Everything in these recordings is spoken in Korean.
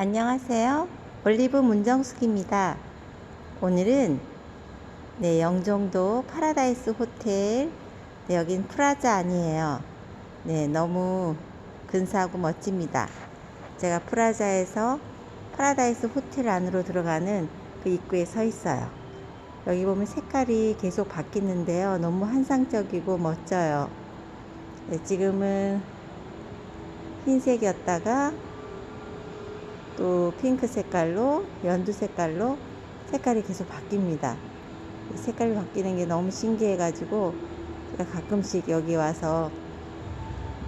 안녕하세요. 올리브 문정숙입니다. 오늘은 네, 영종도 파라다이스 호텔. 네, 여긴 프라자 아니에요. 네, 너무 근사하고 멋집니다. 제가 프라자에서 파라다이스 호텔 안으로 들어가는 그 입구에 서 있어요. 여기 보면 색깔이 계속 바뀌는데요. 너무 환상적이고 멋져요. 네, 지금은 흰색이었다가 또 핑크 색깔로 연두 색깔로 색깔이 계속 바뀝니다. 이 색깔이 바뀌는 게 너무 신기해 가지고 제가 가끔씩 여기 와서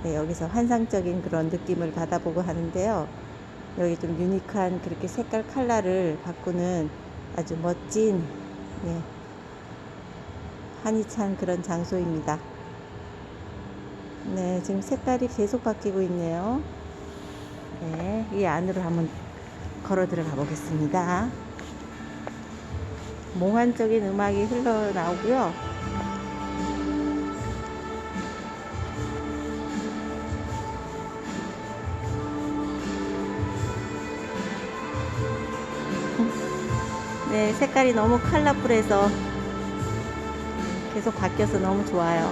네, 여기서 환상적인 그런 느낌을 받아보고 하는데요. 여기 좀 유니크한 그렇게 색깔 컬러를 바꾸는 아주 멋진 네, 한이 찬 그런 장소입니다. 네, 지금 색깔이 계속 바뀌고 있네요. 네, 이 안으로 한번 걸어 들어가 보겠습니다. 몽환적인 음악이 흘러나오고요. 네, 색깔이 너무 컬러풀해서 계속 바뀌어서 너무 좋아요.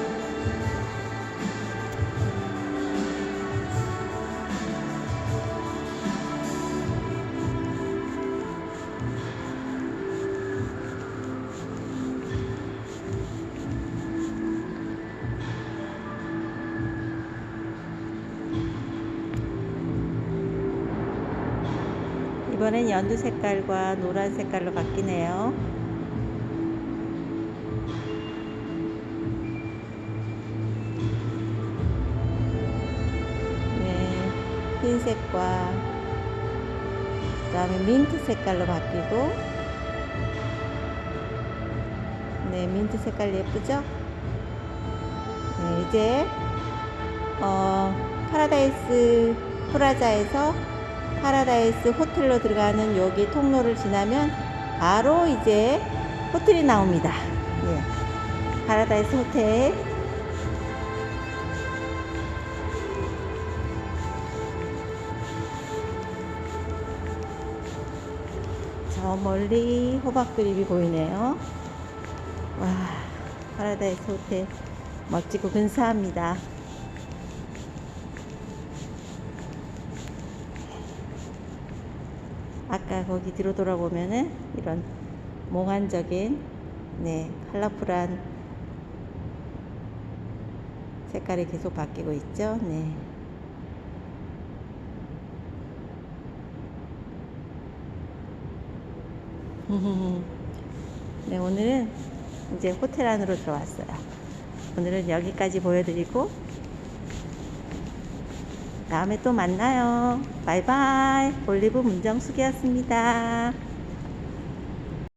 이번엔 연두 색깔과 노란 색깔로 바뀌네요. 네, 흰색과 그 다음에 민트 색깔로 바뀌고 네, 민트 색깔 예쁘죠? 네, 이제 어, 파라다이스 프라자에서 파라다이스 호텔로 들어가는 여기 통로를 지나면 바로 이제 호텔이 나옵니다. 예. 파라다이스 호텔. 저 멀리 호박 그립이 보이네요. 와, 파라다이스 호텔 멋지고 근사합니다. 아까 거기 뒤로 돌아보면은 이런 몽환적인 네 컬러풀한 색깔이 계속 바뀌고 있죠. 네. 네 오늘은 이제 호텔 안으로 들어왔어요. 오늘은 여기까지 보여드리고 다음에 또 만나요. 바이바이. 올리브 문정숙이었습니다.